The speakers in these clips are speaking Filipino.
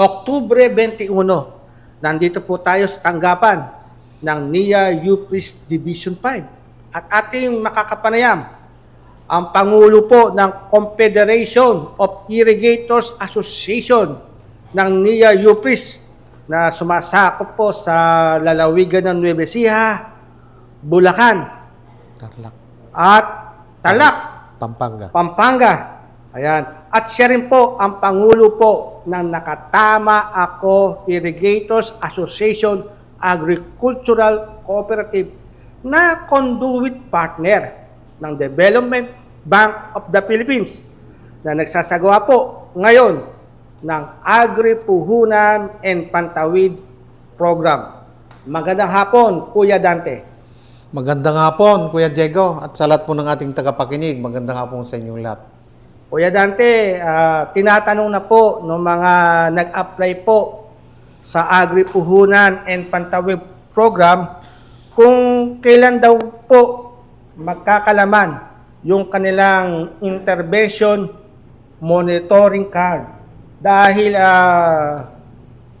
Oktubre 21, nandito po tayo sa tanggapan ng NIA UPRIS Division 5 at ating makakapanayam ang Pangulo po ng Confederation of Irrigators Association ng NIA UPRIS na sumasakop po sa lalawigan ng Nueva Ecija, Bulacan Tarlac, at Tarlac. Pampanga. Pampanga. Ayan. At siya rin po ang Pangulo po ng Nakatama Ako Irrigators Association Agricultural Cooperative na conduit partner ng Development Bank of the Philippines na nagsasagawa po ngayon ng Agri-Puhunan and Pantawid Program. Magandang hapon, Kuya Dante. Magandang hapon, Kuya Diego, at sa lahat po ng ating tagapakinig, magandang hapon sa inyong lahat. Kuya Dante, ah, tinatanong na po ng mga nag-apply po sa Agri-Puhunan and Pantawid Program kung kailan daw po magkakalaman yung kanilang intervention monitoring card dahil ah,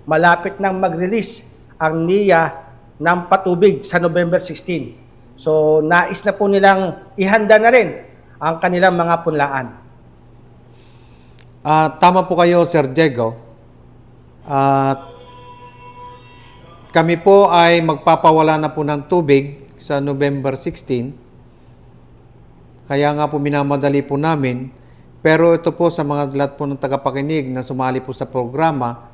malapit nang mag-release ang NIA ng patubig sa November 16. So, nais na po nilang ihanda na rin ang kanilang mga punlaan. Ah, tama po kayo, Sir Diego. At kami po ay magpapawala na po ng tubig sa November 16. Kaya nga po minamadali po namin. Pero ito po sa mga lahat po ng tagapakinig na sumali po sa programa,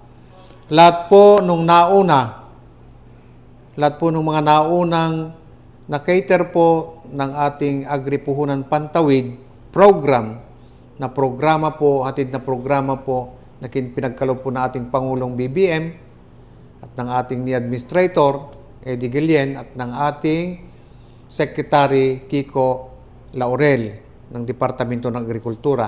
lahat po nung nauna, lahat po ng mga naunang na-cater po ng ating Agripuhunan Pantawid program na programa po, hatid na programa po na pinagkaloob po ng ating Pangulong BBM at ng ating ni Administrator Eddie Guillen at ng ating Secretary Kiko Laurel ng Departamento ng Agrikultura.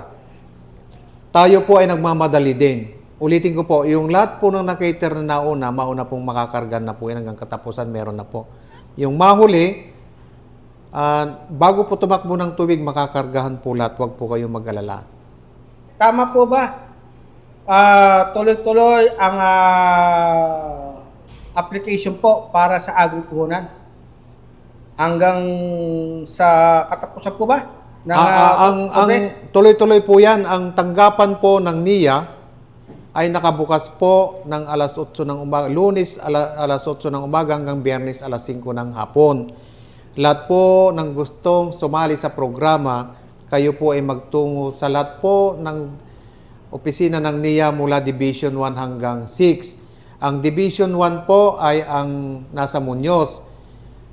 Tayo po ay nagmamadali din. Ulitin ko po, yung lahat po ng nakater na nauna, mauna pong makakargan na po yan hanggang katapusan, meron na po. Yung mahuli, ah, bago po tumakbo ng tubig, makakargahan po lahat. Huwag po kayong mag-alala. Tama po ba? Ah, tuloy-tuloy ang ah, application po para sa agripuhunan hanggang sa katapusan po ba? Ng, Ah, ah, ah, ang, ang tuloy-tuloy po yan, ang tanggapan po ng NIA ay nakabukas po ng alas 8 ng umaga, lunes ala, alas 8 ng umaga hanggang biyernes alas 5 ng hapon. Lahat po ng gustong sumali sa programa, kayo po ay magtungo sa lahat po ng opisina ng NIA mula Division 1 hanggang 6. Ang Division 1 po ay ang nasa Muñoz.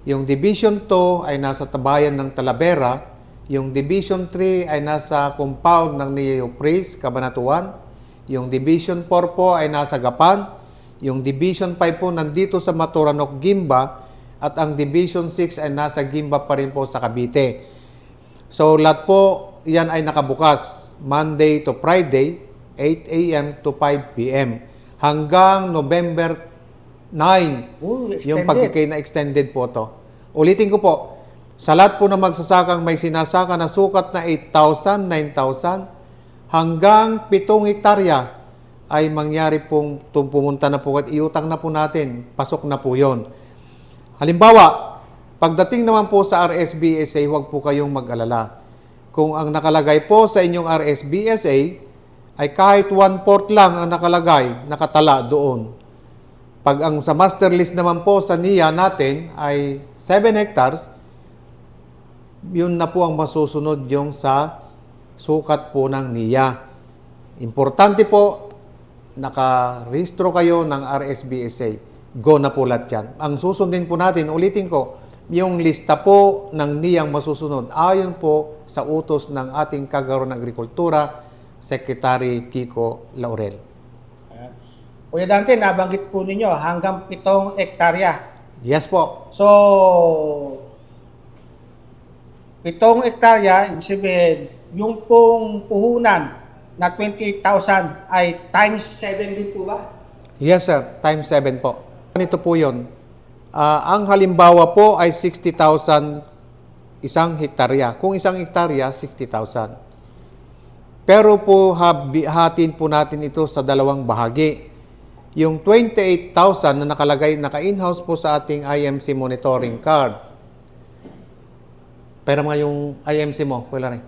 Yung Division 2 ay nasa Tabayan ng Talavera. Yung Division 3 ay nasa compound ng NIA Pris, Cabanatuan. Yung Division 4 po ay nasa Gapan. Yung Division 5 po nandito sa Maturanok, Gimba. At ang Division 6 ay nasa Gimba pa rin po sa Cavite. So lahat po yan ay nakabukas Monday to Friday 8 a.m. to 5 p.m. hanggang November 9 Ooh, yung pagkikay na extended po to. Ulitin ko po, sa lahat po ng magsasakang may sinasaka na sukat na 8,000, 9,000 hanggang 7 hektarya ay mangyari pong pumunta na po at iutang na po natin. Pasok na po yon. Halimbawa, pagdating naman po sa RSBSA, huwag po kayong mag-alala. Kung ang nakalagay po sa inyong RSBSA ay kahit one-fourth lang ang nakalagay, nakatala doon. Pag ang sa master list naman po sa NIA natin ay 7 hectares, yun na po ang masusunod yung sa sukat po ng NIA. Importante po, nakarehistro kayo ng RSBSA. Go na po lahat yan. Ang susundin po natin, ulitin ko, yung lista po ng NIA ang masusunod ayon po sa utos ng ating Kagaron ng Agrikultura, Secretary Kiko Laurel. Ayan. Kuya Dante, nabanggit po ninyo hanggang 7 hektarya. Yes po. So, pitong hektarya, ibig sabihin, yung pong puhunan na 28,000 ay times 7 din po ba? Yes, sir. Times 7 po. Ganito po yun. Ah, ang halimbawa po ay 60,000 isang hektarya. Kung isang hektarya, 60,000. Pero po hatin po natin ito sa dalawang bahagi. yung 28,000 na nakalagay, naka-in-house po sa ating IMC monitoring card. Pero mga yung IMC mo, wala rin.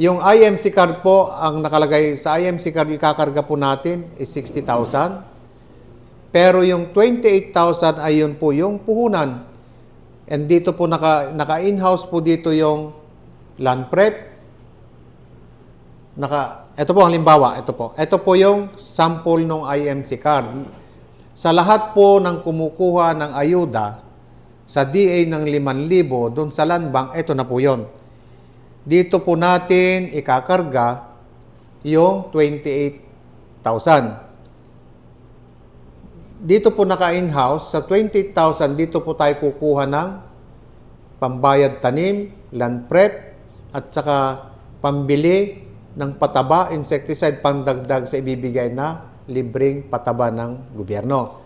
Yung IMC card po, ang nakalagay sa IMC card, ikakarga po natin is 60,000. Pero yung 28,000 ay yun po yung puhunan. And dito po naka, naka-in-house po dito yung land prep. Naka, ito po halimbawa, ito po. Ito po yung sample ng IMC card. Sa lahat po ng kumukuha ng ayuda sa DA ng 5,000 doon sa land bank, ito na po yon. Dito po natin ikakarga yung 28,000 dito po naka-in-house, sa 20,000, dito po tayo kukuha ng pambayad tanim, land prep, at saka pambili ng pataba, insecticide, pangdagdag sa ibibigay na libreng pataba ng gobyerno.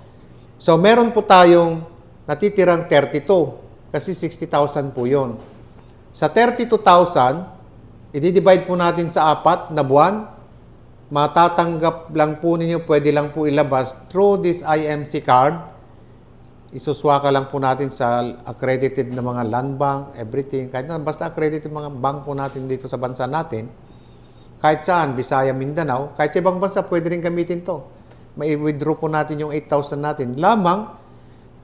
So, meron po tayong natitirang 32 kasi 60,000 po yon. Sa 32,000, i-divide po natin sa apat na buwan, matatanggap lang po ninyo, pwede lang po ilabas through this IMC card. Isuswaka lang po natin sa accredited na mga land bank, everything. Kahit na basta accredited mga bank po natin dito sa bansa natin. Kahit saan, Bisaya, Mindanao, kahit ibang bansa, pwede rin gamitin to. May withdraw po natin yung 8,000 natin. Lamang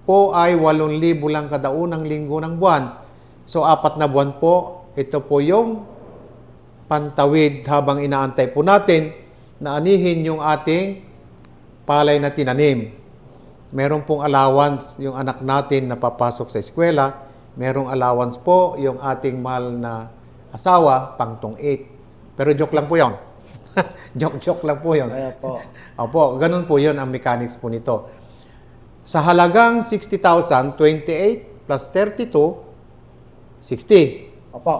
po ay 8,000 lang kada unang linggo ng buwan. So, apat na buwan po, ito po yung pantawid habang inaantay po natin na anihin yung ating palay na tinanim. Meron pong allowance yung anak natin na papasok sa eskwela. Merong allowance po yung ating mahal na asawa, pang tong 8. Pero joke lang po yon. Joke-joke lang po yon. Kaya po. Opo, ganun po yon ang mechanics po nito. Sa halagang 60,000, 28 plus 32, 60. Opo.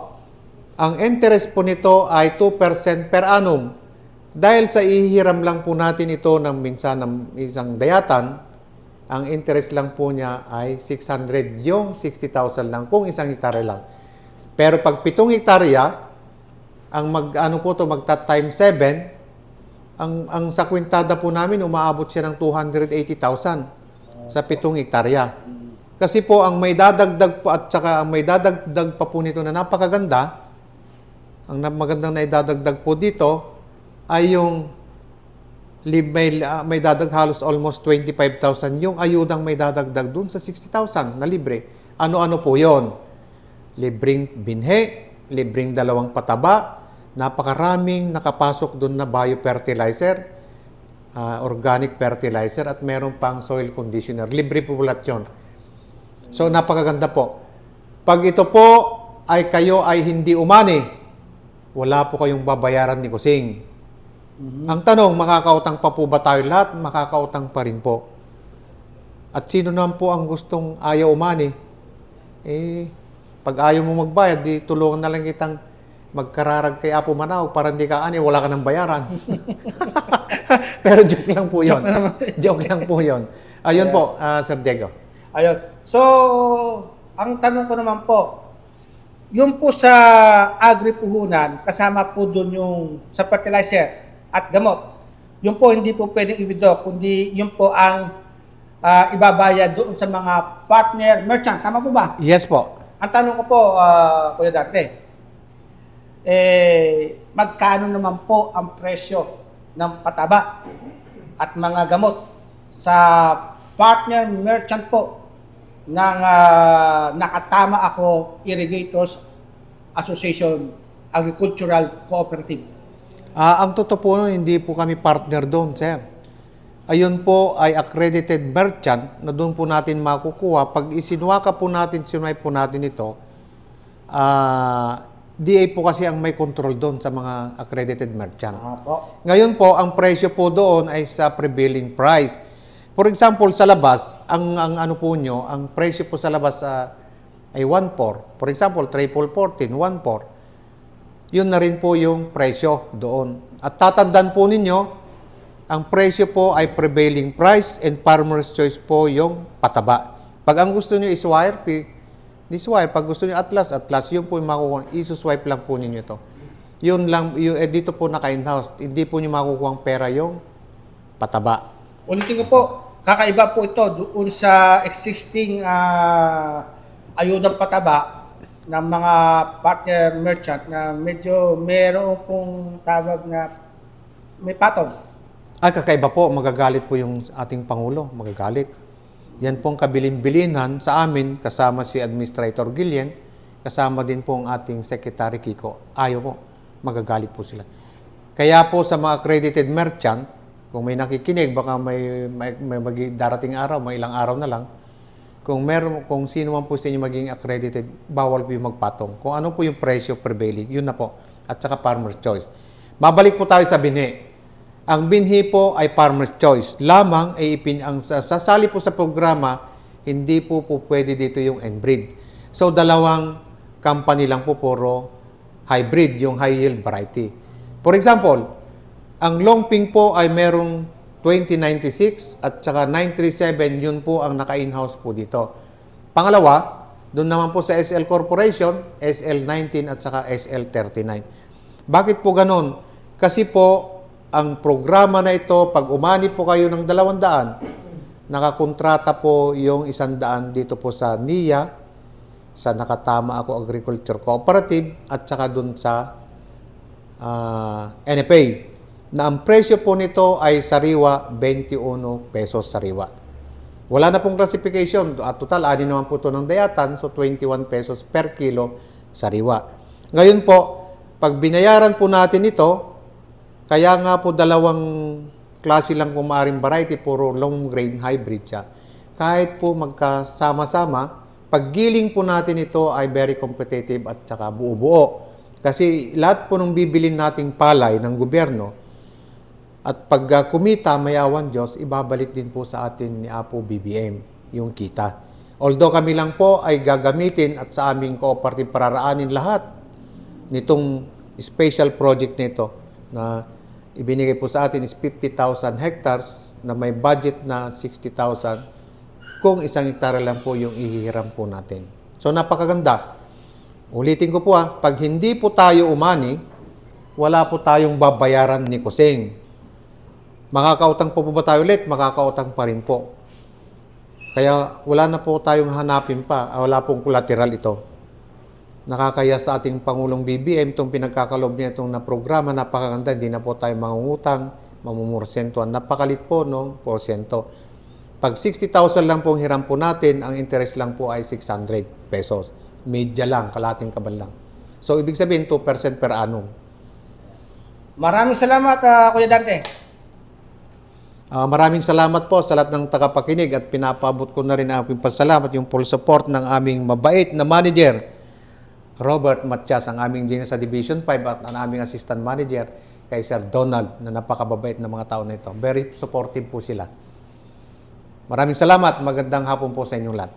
Ang interest po nito ay 2% per annum. Dahil sa ihiram lang po natin ito ng minsan ng isang dayatan, ang interest lang po niya ay 600, yung 60,000 lang kung isang hektarya lang. Pero pag pitong hektarya, ang mag ano po to magta time 7, ang ang sa kwintada po namin umaabot siya ng 280,000 sa pitong hektarya. Kasi po ang may dadagdag po at saka ang may dadagdag pa po nito na napakaganda, ang magandang na idadagdag po dito ay yung lib- may, ah, may dadag halos almost 25,000 yung ayudang may dadagdag dun sa 60,000 na libre. Ano-ano po yon? Libreng binhe, libreng dalawang pataba, napakaraming nakapasok dun na biofertilizer, ah, organic fertilizer at meron pang soil conditioner. Libre po lahat yun. So napakaganda po. Pag ito po ay kayo ay hindi umani, wala po kayong babayaran ni Kusing. Ang tanong, makakautang pa po ba tayo lahat? Makakautang pa rin po. At sino naman po ang gustong ayaw umani? Eh, pag ayaw mo magbayad, di tulungan na lang kitang magkararag kay Apo Manaw para hindi ka ani, wala ka ng bayaran. Pero joke lang po yun. joke lang po yun. Ayun po, ah, Sir Diego. Ayun. So, ang tanong ko naman po, yung po sa agri-puhunan, kasama po doon yung sa fertilizer at gamot. Yung po hindi po pwedeng i-withdraw, kundi yung po ang ah, ibabayad doon sa mga partner merchant. Tama po ba? Yes po. Ang tanong ko po, ah, Kuya Dante, eh, magkano naman po ang presyo ng pataba at mga gamot sa partner merchant po ng ah, nakatama ako Irrigators Association Agricultural Cooperative. Ah, ang totoo po nun, hindi po kami partner doon, sir. Ayun po ay accredited merchant na doon po natin makukuha. Pag isinuwaka po natin, sinway po natin ito, ah, DA po kasi ang may control doon sa mga accredited merchant. Ah, po. Ngayon po, ang presyo po doon ay sa prevailing price. For example, sa labas, ang, ang ano po nyo, ang presyo po sa labas ah, ay 1.4. For example, triple 14, 1.4. Yun na rin po yung presyo doon. At tatandaan po ninyo, ang presyo po ay prevailing price and farmer's choice po yung pataba. Pag ang gusto nyo is wire, pi- this wire. Pag gusto nyo atlas, atlas. Yun po yung makukuha. Isuswipe lang po ninyo to. Yun lang, yun, eh, dito po naka-in-house. Hindi po nyo makukuha pera yung pataba. Ulitin ko po, kakaiba po ito doon sa existing ah, ayudang pataba ng mga partner merchant na medyo meron pong tawag na may patong. Ay, kakaiba po, magagalit po yung ating Pangulo, magagalit. Yan pong kabilin-bilinan sa amin, kasama si Administrator Gillian, kasama din po ang ating Secretary Kiko. Ayaw po, magagalit po sila. Kaya po sa mga accredited merchant, kung may nakikinig, baka may, may, may darating araw, may ilang araw na lang, kung meron kung sino man po sa inyo maging accredited, bawal po yung magpatong. Kung ano po yung presyo prevailing, yun na po. At saka farmer's choice. Mabalik po tayo sa binhi. Ang binhi po ay farmer's choice. Lamang ay ipin ang sa- sasali po sa programa, hindi po po pwede dito yung end-breed. So dalawang company lang po puro hybrid, yung high yield variety. For example, ang Longping po ay merong 2096 at saka 937, yun po ang naka-in-house po dito. Pangalawa, doon naman po sa SL Corporation, SL19 at saka SL39. Bakit po ganon? Kasi po, ang programa na ito, pag umani po kayo ng 200, nakakontrata po yung 100 dito po sa NIA, sa Nakatama Ako Agriculture Cooperative, at saka doon sa ah, NFA na ang presyo po nito ay sariwa 21 pesos sariwa. Wala na pong classification. At total, ani naman po ito ng dayatan. So, 21 pesos per kilo sariwa. Ngayon po, pag binayaran po natin ito, kaya nga po dalawang klase lang kung maaaring variety, puro long grain hybrid siya. Kahit po magkasama-sama, paggiling po natin ito ay very competitive at saka buo-buo. Kasi lahat po ng bibilin nating palay ng gobyerno, at pag uh, kumita, mayawan Diyos, ibabalik din po sa atin ni Apo BBM yung kita. Although kami lang po ay gagamitin at sa aming cooperative pararaanin lahat nitong special project nito na ibinigay po sa atin is 50,000 hectares na may budget na 60,000 kung isang hektare lang po yung ihihiram po natin. So napakaganda. Ulitin ko po ah, pag hindi po tayo umani, wala po tayong babayaran ni Kusing. Makakautang po po ba tayo ulit? Makakautang pa rin po. Kaya wala na po tayong hanapin pa. Ah, Wala pong collateral ito. Nakakaya sa ating Pangulong BBM itong pinagkakalob niya itong na programa. Napakaganda. Hindi na po tayo mangungutang, mamumursentuhan. Napakalit po, no? Porsyento. Pag 60,000 lang pong hiram po natin, ang interest lang po ay 600 pesos. Media lang, kalating kabal lang. So, ibig sabihin, 2% per annum. Maraming salamat, ah, Kuya Dante. Ah, maraming salamat po sa lahat ng tagapakinig at pinapabot ko na rin ang aking pasalamat yung full support ng aming mabait na manager, Robert Matias, ang aming engineer sa Division 5 at ang aming assistant manager kay Sir Donald na napakababait na mga tao na ito. Very supportive po sila. Maraming salamat. Magandang hapon po sa inyong lahat.